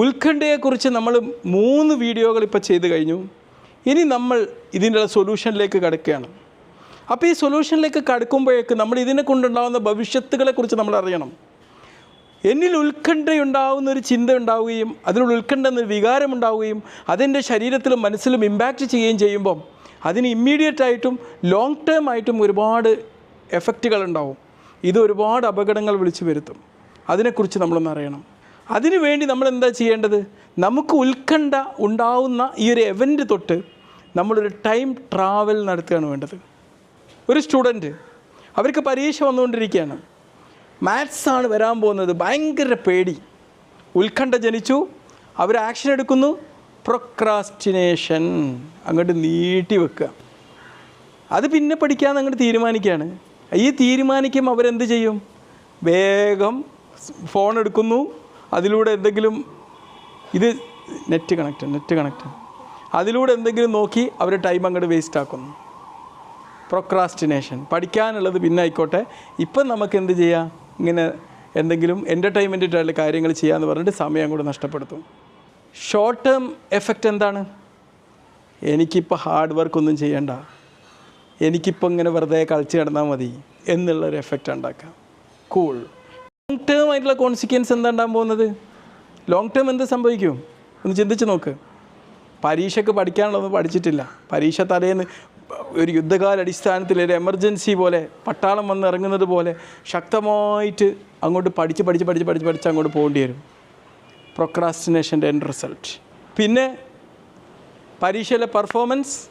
ഉത്കണ്ഠയെക്കുറിച്ച് നമ്മൾ മൂന്ന് വീഡിയോകൾ ഇപ്പോൾ ചെയ്ത് കഴിഞ്ഞു. ഇനി നമ്മൾ ഇതിന്റെ സൊല്യൂഷനിലേക്ക് കടക്കുകയാണ്. അപ്പോൾ ഈ സൊല്യൂഷനിലേക്ക് കടക്കുമ്പോഴേക്ക് നമ്മൾ ഇതിനെ കൊണ്ടുണ്ടാകുന്ന ഭവിഷ്യത്തുകളെക്കുറിച്ച് നമ്മൾ അറിയണം. എന്നിൽ ഉത്കണ്ഠയുണ്ടാവുന്ന ഒരു ചിന്ത ഉണ്ടാവുകയും അതിനുള്ള ഉത്കണ്ഠ എന്നൊരു വികാരം ഉണ്ടാവുകയും അതെന്റെ ശരീരത്തിലും മനസ്സിലും ഇമ്പാക്റ്റ് ചെയ്യുകയും ചെയ്യുമ്പം അതിന് ഇമ്മീഡിയറ്റ് ആയിട്ടും ലോങ് ടേം ആയിട്ടും ഒരുപാട് എഫക്റ്റുകൾ ഉണ്ടാവും. ഇത് ഒരുപാട് അപകടങ്ങൾ വിളിച്ചു വരുത്തും. അതിനെക്കുറിച്ച് നമ്മളൊന്ന് അറിയണം. അതിനു വേണ്ടി നമ്മൾ എന്താ ചെയ്യേണ്ടത്? നമുക്ക് ഉത്കണ്ഠ ഉണ്ടാവുന്ന ഈ ഒരു എവന്റ് തൊട്ട് നമ്മളൊരു ടൈം ട്രാവൽ നടത്തുകയാണ് വേണ്ടത്. ഒരു സ്റ്റുഡന്റ് അവർക്ക് പരീക്ഷ വന്നുകൊണ്ടിരിക്കുകയാണ്. മാത്സാണ് വരാൻ പോകുന്നത്. ഭയങ്കര പേടി. ഉത്കണ്ഠ ജനിച്ചു. അവർ ആക്ഷൻ എടുക്കുന്നു. പ്രൊക്രാസ്റ്റിനേഷൻ അങ്ങോട്ട് നീട്ടി വെക്കുക. അത് പിന്നെ പഠിക്കാമെന്ന് അങ്ങോട്ട് തീരുമാനിക്കുകയാണ്. ഈ തീരുമാനിക്കുമ്പോൾ അവരെന്ത് ചെയ്യും? വേഗം ഫോൺ എടുക്കുന്നു. അതിലൂടെ എന്തെങ്കിലും ഇത് നെറ്റ് കണക്റ്റ് നെറ്റ് കണക്റ്റ് അതിലൂടെ എന്തെങ്കിലും നോക്കി അവർ ടൈം അങ്ങോട്ട് വേസ്റ്റ് ആക്കുന്നു. പ്രൊക്രാസ്റ്റിനേഷൻ പഠിക്കാനുള്ളത് പിന്നെ ആയിക്കോട്ടെ. ഇപ്പം നമുക്ക് എന്ത് ചെയ്യാം? ഇങ്ങനെ എന്തെങ്കിലും എന്റർടൈൻമെന്റായിട്ടുള്ള കാര്യങ്ങൾ ചെയ്യാമെന്ന് പറഞ്ഞിട്ട് സമയം കൂടെ നഷ്ടപ്പെടുത്തും. ഷോർട്ട് ടേം എഫക്റ്റ് എന്താണ്? എനിക്കിപ്പോൾ ഹാർഡ് വർക്ക് ഒന്നും ചെയ്യണ്ട. എനിക്കിപ്പോൾ ഇങ്ങനെ വെറുതെ കളിച്ച് കിടന്നാൽ മതി. എന്നുള്ളൊരു എഫക്റ്റ് ഉണ്ടാക്കാം കൂൾ ലോങ് ടേം ആയിട്ടുള്ള കോൺസിക്വൻസ് എന്താ ഉണ്ടാകാൻ പോകുന്നത്? ലോങ് ടേം എന്ത് സംഭവിക്കും? ഒന്ന് ചിന്തിച്ച് നോക്ക്. പരീക്ഷയ്ക്ക് പഠിക്കാനുള്ളതൊന്നും പഠിച്ചിട്ടില്ല. പരീക്ഷ തലേന്ന് ഒരു യുദ്ധകാല അടിസ്ഥാനത്തിൽ ഒരു എമർജൻസി പോലെ പട്ടാളം വന്ന് ഇറങ്ങുന്നത് പോലെ ശക്തമായിട്ട് അങ്ങോട്ട് പഠിച്ച് പഠിച്ച് പഠിച്ച് പഠിച്ച് പഠിച്ച് അങ്ങോട്ട് പോകേണ്ടി വരും. പ്രൊക്രാസ്റ്റിനേഷന്റെ എൻഡ് റിസൾട്ട് പിന്നെ പരീക്ഷയിലെ പെർഫോമൻസ്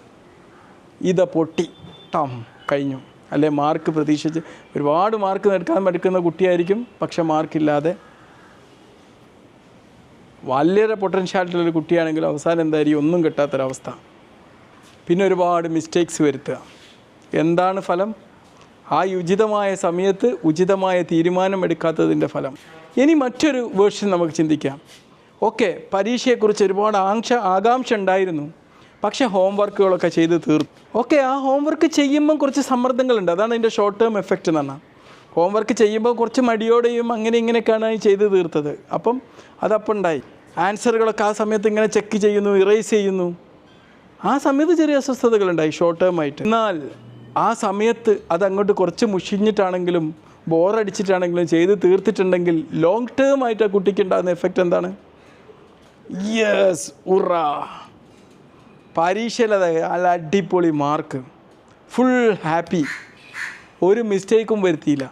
ഇത് പൊട്ടി. ടം കഴിഞ്ഞു. അല്ലെ മാർക്ക് പ്രതീക്ഷിച്ച് ഒരുപാട് മാർക്ക് എടുക്കാൻ എടുക്കുന്ന കുട്ടിയായിരിക്കും പക്ഷെ മാർക്കില്ലാതെ. വളരെ പൊട്ടൻഷ്യാലിറ്റിയുള്ള ഒരു കുട്ടിയാണെങ്കിലും അവസാനം എന്തായിരിക്കും? ഒന്നും കിട്ടാത്തൊരവസ്ഥ. പിന്നെ ഒരുപാട് മിസ്റ്റേക്സ് വരുത്തുക. എന്താണ് ഫലം? ആ ഉചിതമായ സമയത്ത് ഉചിതമായ തീരുമാനം എടുക്കാത്തതിന്റെ ഫലം. ഇനി മറ്റൊരു വേർഷൻ നമുക്ക് ചിന്തിക്കാം. ഓക്കെ പരീക്ഷയെക്കുറിച്ച് ഒരുപാട് ആകാംക്ഷ ആകാംക്ഷ ഉണ്ടായിരുന്നു. പക്ഷേ ഹോം വർക്കുകളൊക്കെ ചെയ്ത് തീർത്തു. ഓക്കെ ആ ഹോം വർക്ക് ചെയ്യുമ്പം കുറച്ച് സമ്മർദ്ദങ്ങളുണ്ട്. അതാണ് അതിന്റെ ഷോർട്ട് ടേം എഫക്റ്റ് എന്ന് പറഞ്ഞാൽ ഹോം വർക്ക് ചെയ്യുമ്പോൾ കുറച്ച് മടിയോടെയും അങ്ങനെ ഇങ്ങനെയൊക്കെയാണ് ചെയ്ത് തീർത്തത്. അപ്പം അതപ്പം ഉണ്ടായി ആൻസറുകളൊക്കെ ആ സമയത്ത് ഇങ്ങനെ ചെക്ക് ചെയ്യുന്നു ഇറേസ് ചെയ്യുന്നു. ആ സമയത്ത് ചെറിയ അസ്വസ്ഥതകളുണ്ടായി ഷോർട്ട് ടേം ആയിട്ട്. എന്നാൽ ആ സമയത്ത് അതങ്ങോട്ട് കുറച്ച് മുഷിഞ്ഞിട്ടാണെങ്കിലും ബോറടിച്ചിട്ടാണെങ്കിലും ചെയ്ത് തീർത്തിട്ടുണ്ടെങ്കിൽ ലോങ് ടേം ആയിട്ട് ആ കുട്ടിക്ക് ഉണ്ടാകുന്ന എഫക്റ്റ് എന്താണ്? യെസ് ഉറ. പരീക്ഷയിലത് നല്ല അടിപൊളി മാർക്ക് ഫുൾ ഹാപ്പി ഒരു മിസ്റ്റേക്കും വരുത്തിയില്ല.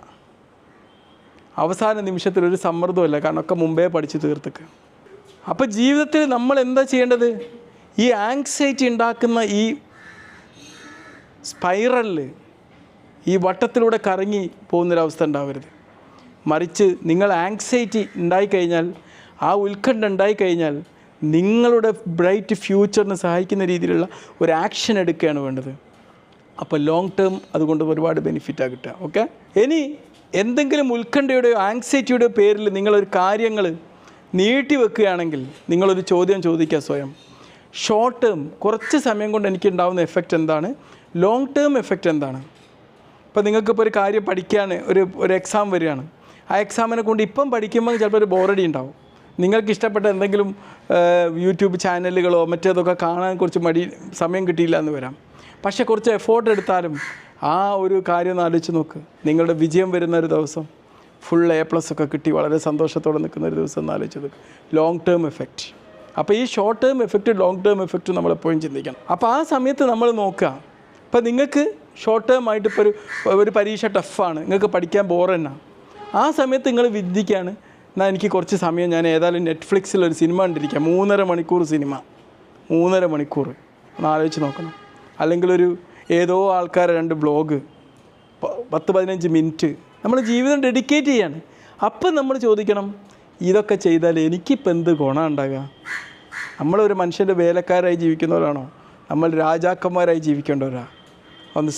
അവസാന നിമിഷത്തിൽ ഒരു സമ്മർദ്ദമല്ല കാരണം ഒക്കെ മുമ്പേ പഠിച്ച് തീർത്തക്ക്. അപ്പോൾ ജീവിതത്തിൽ നമ്മൾ എന്താ ചെയ്യേണ്ടത്? ഈ ആങ്സൈറ്റി ഉണ്ടാക്കുന്ന ഈ സ്പൈറലിൽ ഈ വട്ടത്തിലൂടെ കറങ്ങി പോകുന്നൊരവസ്ഥ ഉണ്ടാവരുത്. മറിച്ച് നിങ്ങൾ ആങ്സൈറ്റി ഉണ്ടായിക്കഴിഞ്ഞാൽ ആ ഉത്കണ്ഠ ഉണ്ടായിക്കഴിഞ്ഞാൽ നിങ്ങളുടെ ബ്രൈറ്റ് ഫ്യൂച്ചറിന് സഹായിക്കുന്ന രീതിയിലുള്ള ഒരു ആക്ഷൻ എടുക്കുകയാണ് വേണ്ടത്. അപ്പോൾ ലോങ് ടേം അതുകൊണ്ട് ഒരുപാട് ബെനിഫിറ്റാണ് കിട്ടുക ഓക്കെ ഇനി എന്തെങ്കിലും ഉത്കണ്ഠയുടെയോ ആങ്സൈറ്റിയുടെയോ പേരിൽ നിങ്ങളൊരു കാര്യങ്ങൾ നീട്ടി വെക്കുകയാണെങ്കിൽ നിങ്ങളൊരു ചോദ്യം ചോദിക്കുക സ്വയം. ഷോർട്ട് ടേം കുറച്ച് സമയം കൊണ്ട് എനിക്ക് ഉണ്ടാകുന്ന എഫക്റ്റ് എന്താണ്? ലോങ് ടേം എഫക്റ്റ് എന്താണ്? ഇപ്പോൾ നിങ്ങൾക്കിപ്പോൾ ഒരു കാര്യം പഠിക്കുകയാണ് ഒരു ഒരു എക്സാം വരികയാണ്. ആ എക്സാമിനെ കൊണ്ട് ഇപ്പം പഠിക്കുമ്പോൾ ചിലപ്പോൾ ഒരു ബോറടി ഉണ്ടാവും. നിങ്ങൾക്ക് ഇഷ്ടപ്പെട്ട എന്തെങ്കിലും യൂട്യൂബ് ചാനലുകളോ മറ്റേതൊക്കെ കാണാൻ കുറച്ച് മടി സമയം കിട്ടിയില്ല എന്ന് വരാം. പക്ഷേ കുറച്ച് എഫോർട്ട് എടുത്താലും ആ ഒരു കാര്യം ഒന്ന് ആലോചിച്ച് നോക്ക്. നിങ്ങളുടെ വിജയം വരുന്ന ഒരു ദിവസം ഫുൾ എ പ്ലസ് ഒക്കെ കിട്ടി വളരെ സന്തോഷത്തോടെ നിൽക്കുന്ന ഒരു ദിവസം ആലോചിച്ച് നോക്ക്. ലോങ് ടേം എഫക്റ്റ് അപ്പോൾ ഈ short term effect long term effect നമ്മൾ എപ്പോഴും ചിന്തിക്കണം. അപ്പോൾ ആ സമയത്ത് നമ്മൾ നോക്കുക. അപ്പോൾ നിങ്ങൾക്ക് ഷോർട്ട് ടേം ആയിട്ട് ഇപ്പോൾ ഒരു ഒരു പരീക്ഷ ടഫാണ് നിങ്ങൾക്ക് പഠിക്കാൻ ബോറന്നാണ് ആ സമയത്ത് നിങ്ങൾ വിദ്യക്കാണ് എന്നാൽ എനിക്ക് കുറച്ച് സമയം ഞാൻ ഏതായാലും നെറ്റ്ഫ്ലിക്സിൽ ഒരു സിനിമ കണ്ടിരിക്കാം. മൂന്നര മണിക്കൂർ സിനിമ മൂന്നര മണിക്കൂർ. ഒന്ന് ആലോചിച്ച് നോക്കണം. അല്ലെങ്കിൽ ഒരു ഏതോ ആൾക്കാരെ രണ്ട് ബ്ലോഗ് പത്ത് പതിനഞ്ച് മിനിറ്റ് നമ്മൾ ജീവിതം ഡെഡിക്കേറ്റ് ചെയ്യാണ്. അപ്പം നമ്മൾ ചോദിക്കണം ഇതൊക്കെ ചെയ്താൽ എനിക്കിപ്പോൾ എന്ത് ഗുണം ഉണ്ടാകുക നമ്മളൊരു മനുഷ്യന്റെ വേലക്കാരായി ജീവിക്കുന്നവരാണോ? നമ്മൾ രാജാക്കന്മാരായി ജീവിക്കേണ്ടവരാ? ഒന്ന്